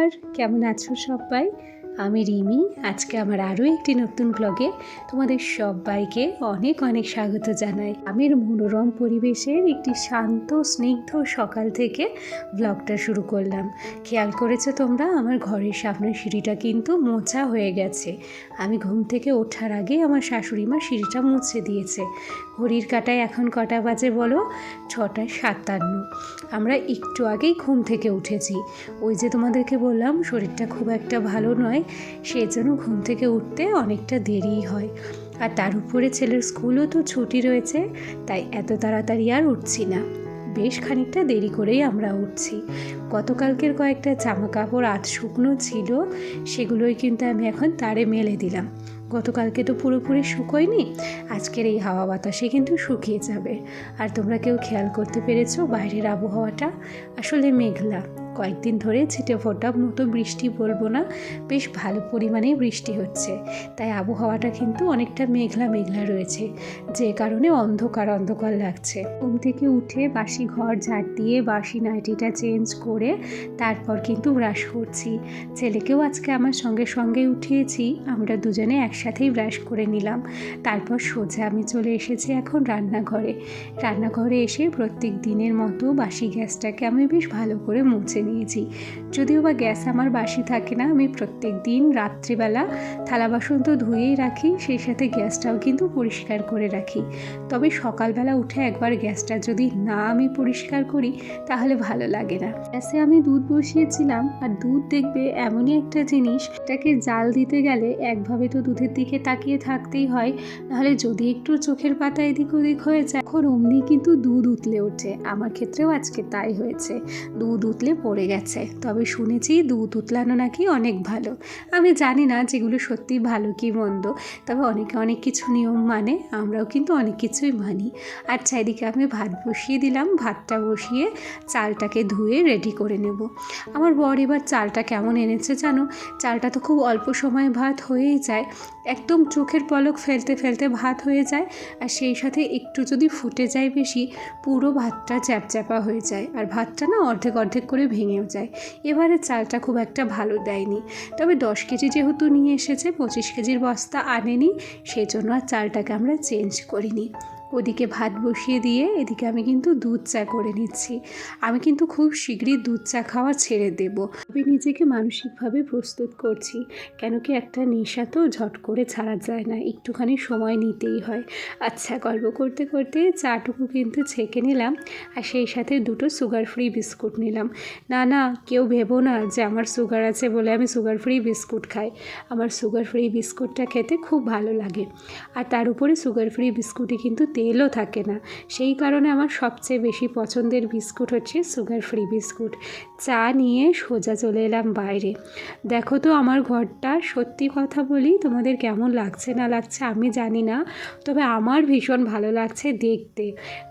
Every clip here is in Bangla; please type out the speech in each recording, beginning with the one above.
নমস্কার, কেমন আছো সবাই? আমি রিমি, আজকে আমার আরও একটি নতুন ব্লগে তোমাদের সবাইকে অনেক অনেক স্বাগত জানাই। আমির মনোরম পরিবেশের একটি শান্ত, স্নিগ্ধ সকাল থেকে ব্লগটা শুরু করলাম। খেয়াল করেছ তোমরা? আমার ঘরের সামনের সিঁড়িটা কিন্তু মোছা হয়ে গেছে। আমি ঘুম থেকে ওঠার আগে আমার শাশুড়ি মা সিঁড়িটা মুছে দিয়েছে। ঘড়ির কাটায় এখন কটা বাজে বলো? ছটা সাতান্ন। আমরা একটু আগেই ঘুম থেকে উঠেছি। ওই যে তোমাদেরকে বললাম, শরীরটা খুব একটা ভালো নয় সেই জন্য ঘুম থেকে উঠতে অনেকটা দেরিই হয়। আর তার উপরে ছেলের স্কুলও তো ছুটি রয়েছে, তাই এত তাড়াতাড়ি আর উঠছি না। বেশ খানিকটা দেরি করেই আমরা উঠছি। গতকালকের কয়েকটা জামা কাপড় আধ শুকনো ছিল, সেগুলোই কিন্তু আমি এখন তারে মেলে দিলাম। গতকালকে তো পুরোপুরি শুকোয়নি আজকের এই হাওয়া বাতাসে কিন্তু শুকিয়ে যাবে। আর তোমরা কেউ খেয়াল করতে পেরেছ বাইরের আবহাওয়াটা? আসলে মেঘলা। কয়েকদিন ধরে ছিটে ফোটা মতো বৃষ্টি বলব না, বেশ ভালো পরিমাণেই বৃষ্টি হচ্ছে। তাই আবহাওয়াটা কিন্তু অনেকটা মেঘলা মেঘলা রয়েছে, যে কারণে অন্ধকার অন্ধকার লাগছে। ঘুম থেকে উঠে বাসি ঘর ঝাড় দিয়ে বাসি নাইটিটা চেঞ্জ করে তারপর কিন্তু ব্রাশ করছি। ছেলেকেও আজকে আমার সঙ্গে সঙ্গে উঠিয়েছি, আমরা দুজনে একসাথেই ব্রাশ করে নিলাম। তারপর সোজা আমি চলে এসেছি এখন রান্নাঘরে। রান্নাঘরে এসে প্রত্যেক দিনের মতো বাসি গ্যাসটাকে আমি বেশ ভালো করে মুছে নিয়েছি যদিও বা গ্যাস আমার বাসি থাকে না, আমি প্রত্যেক দিন রাত্রিবেলা থালা বাসন তো ধুয়েই রাখি, সেই সাথে গ্যাসটাও কিন্তু পরিষ্কার করে রাখি। তবে সকালবেলা উঠে একবার গ্যাসটা যদি না আমি পরিষ্কার করি, তাহলে ভালো লাগে না। গ্যাসে আমি দুধ বসিয়েছিলাম, আর দুধ দেখবে এমনই একটা জিনিস, এটাকে জাল দিতে গেলে একভাবে তো দুধের দিকে তাকিয়ে থাকতেই হয়, নাহলে যদি একটু চোখের পাতা এদিক ওদিক হয়ে যায় এখন অমনি কিন্তু দুধ উতলে ওঠে। আমার ক্ষেত্রেও আজকে তাই হয়েছে। দুধ উতলে পড়ে গেছে। তবে শুনেছি দুধ উতলানো নাকি অনেক ভালো। আমি জানি না যেগুলো সত্যি ভালো কি মন্দ। তবে অনেকে অনেক কিছু নিয়ম মানে আমরাও কিন্তু অনেক কিছুই মানি। আর চারিদিকে আমি ভাত বসিয়ে দিলাম, ভাতটা বসিয়ে চালটাকে ধুয়ে রেডি করে নেব। আমার বর এবার চালটা কেমন এনেছে জানো? চালটা তো খুব অল্প সময়ে ভাত হয়েই যায়। একদম চোখের পলক ফেলতে ফেলতে ভাত হয়ে যায়। আর সেই সাথে একটু যদি ফুটে যায় বেশি, পুরো ভাতটা চ্যাপচ্যাপা হয়ে যায়। আর ভাতটা না অর্ধেক অর্ধেক করে ভেঙেও যায়। এবারে চালটা খুব একটা ভালো দেয়নি। তবে দশ কেজি যেহেতু নিয়ে এসেছে, পঁচিশ কেজির বস্তা আনেনি সেই জন্য আর চালটাকে আমরা চেঞ্জ করিনি। ওদিকে ভাত বসিয়ে দিয়ে এদিকে আমি কিন্তু দুধ চা করে নিচ্ছি। আমি কিন্তু খুব শীঘ্রই দুধ চা খাওয়া ছেড়ে দেব। আমি নিজেকে মানসিকভাবে প্রস্তুত করছি, কেন কি একটা নেশা তো ঝট করে ছাড়া যায় না, একটুখানি সময় নিতেই হয়। আচ্ছা গল্প করতে করতে চাটুকু কিন্তু ছেঁকে নিলাম আর সেই সাথে দুটো সুগার ফ্রি বিস্কুট নিলাম। না না, কেউ ভেবো না যে আমার সুগার আছে বলে আমি সুগার ফ্রি বিস্কুট খাই। আমার সুগার ফ্রি বিস্কুটটা খেতে খুব ভালো লাগে। আর তার উপরে সুগার ফ্রি বিস্কুটে কিন্তু তেলও থাকে না। সেই কারণে আমার সবচেয়ে বেশি পছন্দের বিস্কুট হচ্ছে সুগার ফ্রি বিস্কুট। চা নিয়ে সোজা চলে এলাম বাইরে। দেখো তো আমার ঘরটা, সত্যি কথা বলি, তোমাদের কেমন লাগছে না লাগছে আমি জানি না, তবে আমার ভীষণ ভালো লাগছে দেখতে।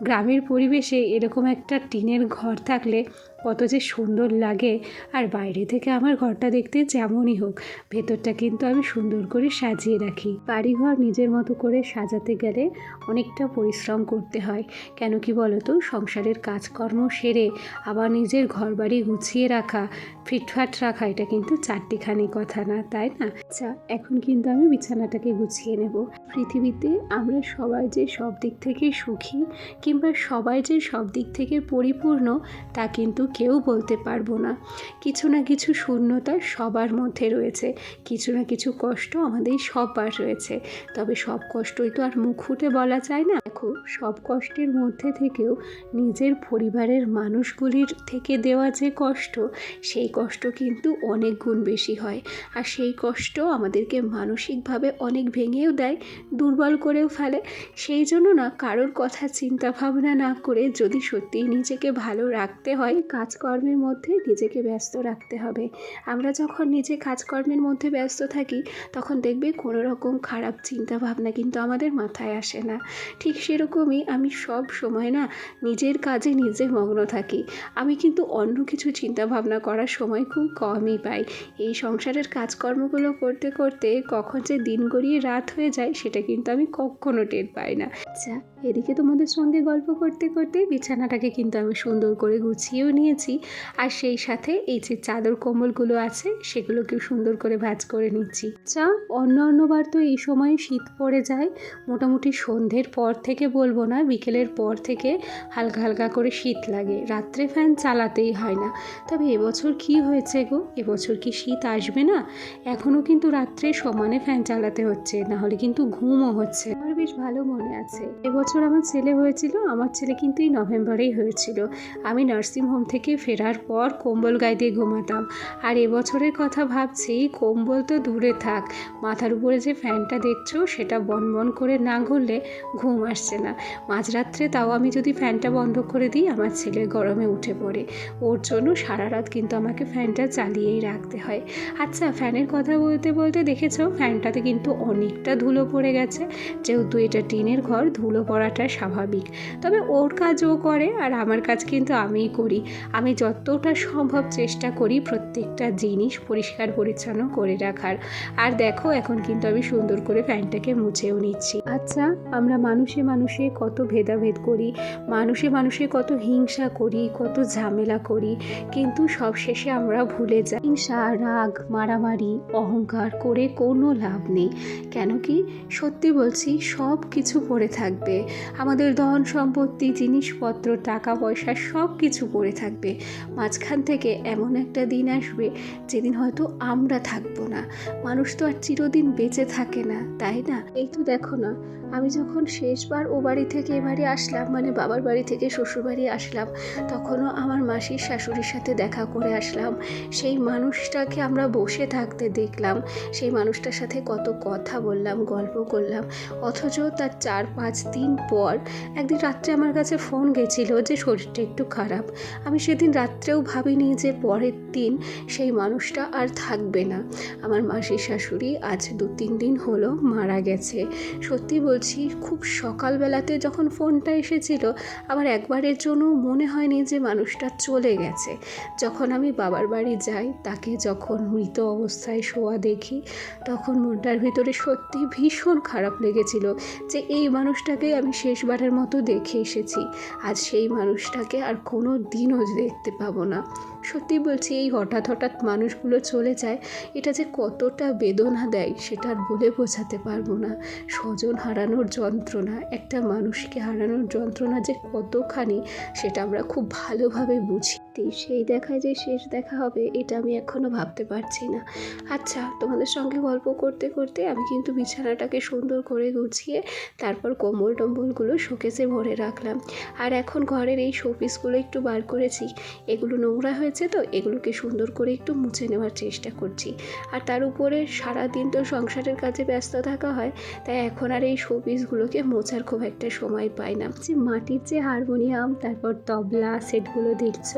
গ্রামের পরিবেশে এরকম একটা টিনের ঘর থাকলে কত যে সুন্দর লাগে। আর বাইরে থেকে আমার ঘরটা দেখতে যেমনই হোক, ভেতরটা কিন্তু আমি সুন্দর করে সাজিয়ে রাখি। বাড়িঘর নিজের মতো করে সাজাতে গেলে অনেকটা পরিশ্রম করতে হয়। কেন কি বলো তো সংসারের কাজকর্ম সেরে আবার নিজের ঘর বাড়ি গুছিয়ে রাখা, ফিটফাট রাখা, এটা কিন্তু চারটিখানি কথা না, তাই না? আচ্ছা এখন কিন্তু আমি বিছানাটাকে গুছিয়ে নেব। পৃথিবীতে আমরা সবাই যে সব দিক থেকে সুখী কিংবা সবাই যে সব দিক থেকে পরিপূর্ণ, তা কিন্তু কেউ বলতে পারব না। কিছু না কিছু শূন্যতা সবার মধ্যে রয়েছে। কিছু না কিছু কষ্ট আমাদের সবার রয়েছে। তবে সব কষ্টই তো আর মুখ ফুটে বলা যায় না। দেখো, সব কষ্টের মধ্যে থেকেও নিজের পরিবারের মানুষগুলির থেকে দেওয়া যে কষ্ট, সেই কষ্ট কিন্তু অনেক গুণ বেশি হয়। আর সেই কষ্ট আমাদেরকে মানসিকভাবে অনেক ভেঙেও দেয়, দুর্বল করেও ফেলে। সেই জন্য না, কারোর কথা চিন্তা ভাবনা না করে যদি সত্যিই নিজেকে ভালো রাখতে হয় কাজকর্মের মধ্যে নিজেকে ব্যস্ত রাখতে হবে। আমরা যখন নিজে কাজকর্মের মধ্যে ব্যস্ত থাকি, তখন দেখবে কোনো রকম খারাপ চিন্তা ভাবনা কিন্তু আমাদের মাথায় আসে না। ঠিক সেরকমই আমি সব সময় না নিজের কাজে নিজে মগ্ন থাকি। আমি কিন্তু অন্য কিছু চিন্তা ভাবনা করার সময় খুব কমই পাই। এই সংসারের কাজকর্মগুলো করতে করতে কখন যে দিন গড়িয়ে রাত হয়ে যায়, সেটা কিন্তু আমি কখনো টের পাই না। আচ্ছা এদিকে তোমাদের সঙ্গে গল্প করতে করতে বিছানাটাকে কিন্তু আমি সুন্দর করে গুছিয়েও নিয়েছি। আর সেই সাথে এই যে চাদর কম্বলগুলো আছে, সেগুলোকেও সুন্দর করে ভাজ করে নিচ্ছি। চা অন্য অন্যবার তো এই সময় শীত পড়ে যায়। মোটামুটি সন্ধ্যের পর থেকে বলব না, বিকেলের পর থেকে হালকা হালকা করে শীত লাগে। রাত্রে ফ্যান চালাতেই হয় না। তবে এবছর কি হয়েছে গো? এবছর কি শীত আসবে না? এখনও কিন্তু রাত্রে সমানে ফ্যান চালাতে হচ্ছে না হলে কিন্তু ঘুমও হচ্ছে। আমার বেশ ভালো মনে আছে। এবছর আমার ছেলে হয়েছিল, আমার ছেলে কিন্তু এই নভেম্বরেই হয়েছিল। আমি নার্সিং হোম থেকে ফেরার পর কম্বল গায়ে দিয়ে ঘুমাতাম। আর এবছরের কথা ভাবছি, কম্বল তো দূরে থাক, মাথার উপরে যে ফ্যানটা দেখছ, সেটা বন বন করে না ঘুরলে ঘুম আসছে না। মাঝরাত্রে তাও আমি যদি ফ্যানটা বন্ধ করে দিই, আমার ছেলে গরমে উঠে পড়ে। ওর জন্য সারা রাত কিন্তু আমাকে ফ্যানটা চালিয়েই রাখতে হয়। আচ্ছা ফ্যানের কথা বলতে বলতে দেখেছ, ফ্যানটাতে কিন্তু অনেকটা ধুলো পড়ে গেছে। যেহেতু এটা টিনের ঘর ধুলো পড়াটা স্বাভাবিক। তবে ওর কাজ ও করে আর আমার কাজ কিন্তু আমিই করি। আমি যতটা সম্ভব চেষ্টা করি প্রত্যেকটা জিনিস পরিষ্কার পরিচ্ছন্ন করে রাখার। আর দেখো, এখন কিন্তু আমি সুন্দর করে ফ্যানটাকে মুছেও নিচ্ছি। আচ্ছা আমরা মানুষে মানুষে কত ভেদাভেদ করি, মানুষে মানুষে কত হিংসা করি, কত ঝামেলা করি, কিন্তু সব শেষে আমরা ভুলে যাই। হিংসা, রাগ, মারামারি, অহংকার করে কোনো লাভ নেই। কেন কি? সত্যি বলছি সব কিছু পড়ে থাকবে। আমাদের ধন সম্পত্তি, জিনিসপত্র, টাকা পয়সা সব কিছু পড়ে থাকবে। মাঝখান থেকে এমন একটা দিন আসবে যেদিন হয়তো আমরা থাকব না। মানুষ তো আর চিরদিন বেঁচে থাকে না, তাই না? এই তো দেখো না, আমি যখন শেষবার ও বাড়ি থেকে এ বাড়ি আসলাম মানে বাবার বাড়ি থেকে শ্বশুর বাড়ি আসলাম, তখনও আমার মাসির শাশুড়ির সাথে দেখা করে আসলাম। সেই মানুষটাকে আমরা বসে থাকতে দেখলাম, সেই মানুষটার সাথে কত কথা বললাম, গল্প করলাম, অথচ তার চার পাঁচ দিন পর একদিন রাত্রে আমার কাছে ফোন গেছিল যে শরীরটা একটু খারাপ। আমি সেদিন রাত্রেও ভাবিনি যে পরের দিন সেই মানুষটা আর থাকবে না। আমার মাসির শাশুড়ি আজ দু তিন দিন হলো মারা গেছে। সত্যি বলছি, খুব সকালবেলাতে যখন ফোনটা এসেছিল আমার একবারের জন্য মনে হয়নি যে মানুষটা চলে গেছে। যখন আমি বাবার বাড়ি যাই, তাকে যখন মৃত অবস্থায় শোয়া দেখি, তখন মনটার ভিতরে সত্যি ভীষণ খারাপ লেগেছিল যে এই মানুষটাকে আমি শেষবারের মতো দেখে এসেছি। আজ সেই মানুষটাকে আর কোনো দিনও দেখতে পাবো না। সত্যি বলছি, এই হঠাৎ হঠাৎ মানুষগুলো চলে যায়, এটা যে কতটা বেদনা দেয় সেটা আর বলে বোঝাতে পারব না। স্বজন হারানোর যন্ত্রণা, একটা মানুষকে হারানোর যন্ত্রণা যে কতখানি সেটা আমরা খুব ভালোভাবে বুঝি। সেই দেখায় যে শেষ দেখা হবে, এটা আমি এখনও ভাবতে পারছি না। আচ্ছা তোমাদের সঙ্গে গল্প করতে করতে আমি কিন্তু বিছানাটাকে সুন্দর করে গুছিয়ে তারপর কোমল টম্বলগুলো শোকেসে ভরে রাখলাম। আর এখন ঘরের এই শোপিসগুলো একটু বার করেছি। এগুলো নোংরা হয়েছে তো এগুলোকে সুন্দর করে একটু মুছে নেওয়ার চেষ্টা করছি। আর তার উপরে সারাদিন তো সংসারের কাজে ব্যস্ত থাকা হয়, তাই এখন আর এই শোপিসগুলোকে মোছার খুব একটা সময় পাই না। যে মাটির যে হারমোনিয়াম, তারপর তবলা, সেটগুলো দেখছ?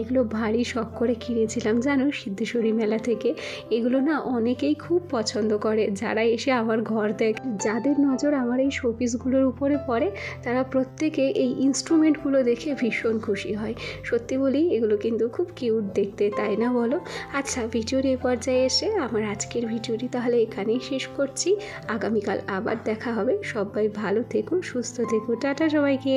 এগুলো ভারী শখ করে কিনেছিলাম, জানো? সিদ্ধেশ্বরী মেলা থেকে। এগুলো না অনেকেই খুব পছন্দ করে, যারা এসে আমার ঘর দেখ, যাদের নজর আমার এই শোপিসগুলোর উপরে পড়ে, তারা প্রত্যেকে এই ইনস্ট্রুমেন্টগুলো দেখে ভীষণ খুশি হয়। সত্যি বলি, এগুলো কিন্তু খুব কিউট দেখতে, তাই না বলো? আচ্ছা ভিডিওর এ পর্যায়ে এসে আমার আজকের ভিডিওটি তাহলে এখানেই শেষ করছি। আগামীকাল আবার দেখা হবে। সবাই ভালো থেকো সুস্থ থেকো টাটা সবাইকে।